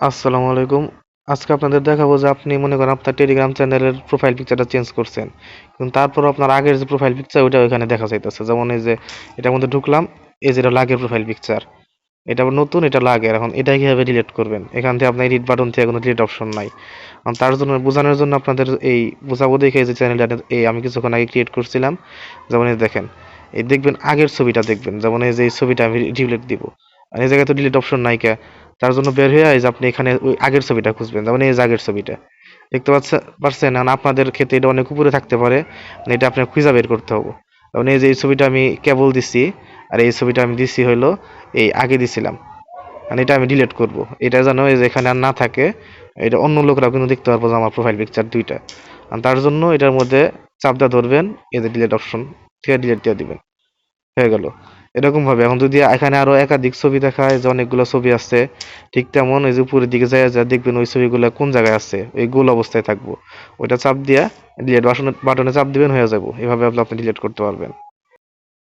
আসসালামু আলাইকুম। আজকে আপনাদের দেখাবো যে আপনি মনে করেন আপনার টেলিগ্রাম চ্যানেলের প্রোফাইল পিকচারটা চেঞ্জ করছেন। কিন্তু তারপর আপনার আগের যে প্রোফাইল পিকচার ওইটা ওইখানে দেখা যাইতেছে। যেমন এই যে এটার মধ্যে ঢুকলাম, এই যেটা লাগের প্রোফাইল পিকচার এটা আবার নতুন, এটা লাগের এখন এটা কীভাবে ডিলিট করবেন? এখান থেকে আপনার এডিট বাটন থেকে কোনো ডিলিট অপশন নাই। তার জন্য বোঝানোর জন্য আপনাদের এই বোঝাবো দেখে যে চ্যানেলটা এই আমি কিছুক্ষণ আগে ক্রিয়েট করছিলাম। যেমন এই দেখেন, এই দেখবেন আগের ছবিটা দেখবেন। যেমন এই যে এই ছবিটা আমি ডিলিট দিব। আর এই জায়গায় তো ডিলিট অপশন নাই কে। তার জন্য বের হয়ে যে আপনি এখানে ওই আগের ছবিটা খুঁজবেন যেমন এই যে আগের ছবিটা। দেখতে পাচ্ছে, পারছেন? এখন আপনাদের ক্ষেত্রে এটা অনেক উপরে থাকতে পারে। মানে এটা আপনার খুঁজে বের করতে হবে। যেমন এই যে এই ছবিটা আমি কেবল দিছি, আর এই ছবিটা আমি দিছি হলো এই আগে দিছিলাম। মানে এটা আমি ডিলিট করব। এটা যেন এই যে এখানে আর না থাকে, এটা অন্য লোকরাও কিন্তু দেখতে পারব যে আমার প্রোফাইল পিকচার দুইটা। তার জন্য এটার মধ্যে চাপ দিয়ে ধরবেন, এই যে ডিলিট অপশন ঠিক ডিলিট দিয়ে দিবেন। হয়ে গেল। এরকম ভাবে এখন যদি এখানে আরও একাধিক ছবি দেখায় যে অনেকগুলো ছবি আছে ঠিক তেমন ওই যে উপরের দিকে যায় যা দেখবেন ওই ছবিগুলো কোন জায়গায় আছে? ওই গোল অবস্থায় থাকব। ওইটা চাপ দিয়া ডিলেট বাটনে চাপ দিবেন, হয়ে যাব। এভাবে আপনি ডিলিট করতে পারবেন।